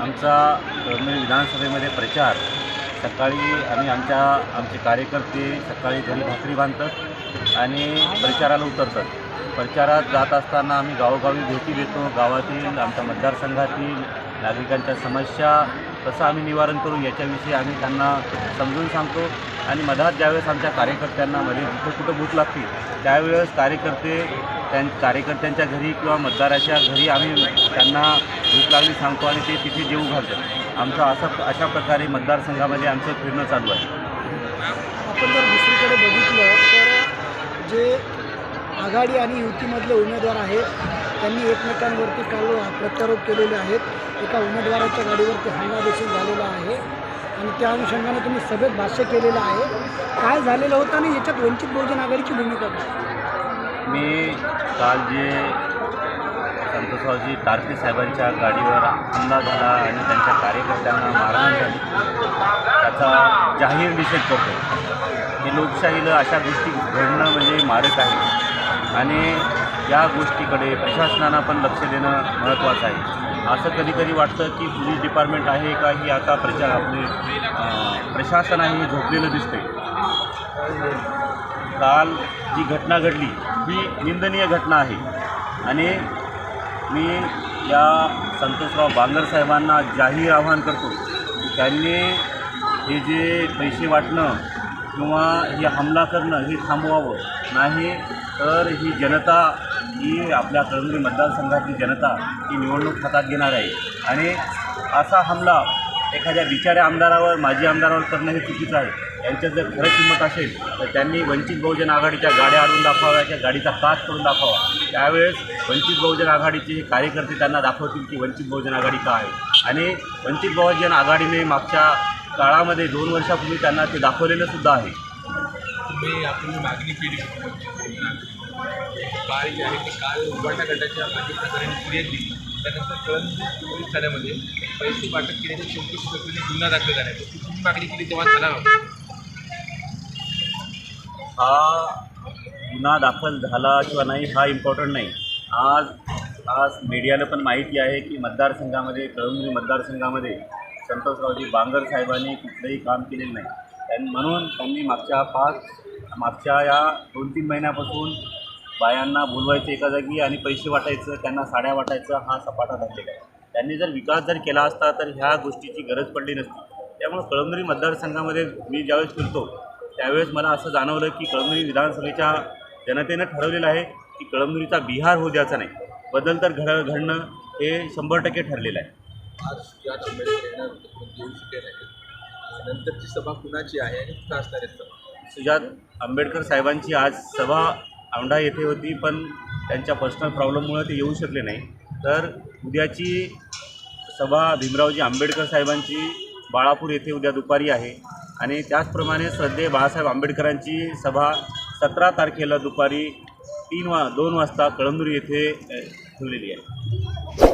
आमचा कळमनुरी विधानसभेमध्ये प्रचार. सकाळी आम्ही आमच्या आमचे कार्यकर्ते सकाळी घरी भाकरी बांधतात आणि प्रचाराला उतरतात. प्रचारात जात असताना आम्ही गावोगावी भेटी देतो गावातील आमच्या मतदारसंघातील नागरिकांच्या समस्या कसं आम्ही निवारण करू याच्याविषयी आम्ही त्यांना समजून सांगतो. आणि मधात ज्यावेळेस आमच्या कार्यकर्त्यांना मध्ये जिथं कुठं भूक लागते त्यावेळेस कार्यकर्ते त्यां कार्यकर्त्यांच्या घरी किंवा मतदाराच्या घरी आम्ही त्यांना भूक लागली सांगतो आणि ते तिथे जेऊ घालतात. आमचं असं अशा प्रकारे मतदारसंघामध्ये आमचं फिरणं चालू आहे. आपण जर दुसरीकडे बघितलं तर जे आघाडी आणि युतीमधले उमेदवार आहेत त्यांनी एकमेकांवरती काल प्रत्यारोप केलेले आहेत. एका उमेदवाराच्या गाडीवरती हल्ला देखील झालेला आहे. आणि त्या अनुषंगाने तुम्ही सभेत भाष्य केलेलं आहे. काय झालेलं होतं आणि याच्यात वंचित बहुजन आघाडीची भूमिका काय? मी काल जे संतोषरावजी तारके साहेबांच्या गाडीवर हमला झाला आणि त्यांच्या कार्यकर्त्यांना मारहाण झाली. त्याचा जाहीर निषेध करतो हे लोकशाहीला अशा गोष्टी घडणं म्हणजे मारक आहे. आणि या गोष्टीकडे प्रशासनानं पण लक्ष देणं महत्त्वाचं आहे. असं कधी कधी वाटतं की पोलीस डिपार्टमेंट आहे का ही आता प्रचार आपले प्रशासन आहे हे झोपलेलं दिसते काल जी घटना घडली ही निंदनीय घटना आहे. आणि मी या संतोषराव बांगर साहेबांना जाहीर आवाहन करतो त्यांनी हे जे पैसे वाटणं किंवा हे हमला करणं हे थांबवावं नाही तर ही जनता ही आपल्या कळमनुरी मतदारसंघातली जनता ही निवडणूक हातात घेणार आहे. आणि असा हमला एखाद्या बिचाऱ्या आमदारावर माजी आमदारावर करणं हे चुकीचं आहे. यांच्यात जर खरं किंमत असेल तर त्यांनी वंचित बहुजन आघाडीच्या गाड्या आणून दाखवाव्या त्या गाडीचा काच करून दाखवावा. त्यावेळेस वंचित बहुजन आघाडीचे कार्यकर्ते त्यांना दाखवतील की वंचित बहुजन आघाडी का आहे. आणि वंचित बहुजन आघाडीने मागच्या काळामध्ये दोन वर्षापूर्वी त्यांना ते दाखवलेलं सुद्धा आहे. तुम्ही आपण मागणी केली. काल जे आहे ते काल उभाटा गटाच्या माजी प्रकाराने फिर्याद दिली त्यानंतर कळंब पोलीस ठाण्यामध्ये पैसे वाटप केल्याच्या चौकशी प्रक्रियेने गुन्हा दाखल करण्यात तुम्ही मागणी केली तेव्हा झाला हा गुन्हा दाखल झाला किंवा नाही हा इम्पॉर्टंट नाही. आज आज मीडियाला पण माहिती आहे की मतदारसंघामध्ये कळमनुरी मतदारसंघामध्ये संतोषरावजी बांगर साहेबांनी कुठलंही काम केलेलं नाही. म्हणून त्यांनी मागच्या पाच मागच्या या दोन तीन महिन्यापासून बायांना बोलवायचं एका जागी आणि पैसे वाटायचं त्यांना साड्या वाटायचं हा सपाटा धरलेला आहे. त्यांनी जर विकास जर केला असता तर ह्या गोष्टीची गरज पडली नसती. त्यामुळं कळमनुरी मतदारसंघामध्ये मी ज्यावेळेस फिरतो त्यावेळेस मला असं जाणवलं की कळमनुरी विधानसभेच्या जनतेनं ठरवलेलं आहे की कळमनुरीचा बिहार होऊ द्यायचा नाही. बदल तर घड घडणं हे शंभर टक्के ठरलेलं आहे. आज आंबेडकर नंतरची सभा कुणाची आहे आणि कुठं असणार आहे सभा? सुजात आंबेडकर साहेबांची आज सभा औंढा येथे होती पण त्यांच्या पर्सनल प्रॉब्लेममुळे ते येऊ शकले नाही. तर उद्याची सभा भीमरावजी आंबेडकर साहेबांची बाळापूर येथे उद्या दुपारी आहे. आणि त्याचप्रमाणे श्रद्धे बाळासाहेब आंबेडकरांची सभा सतरा तारखेला दुपारी तीन वा दोन वाजता कळमनुरी येथे ठेवलेली आहे.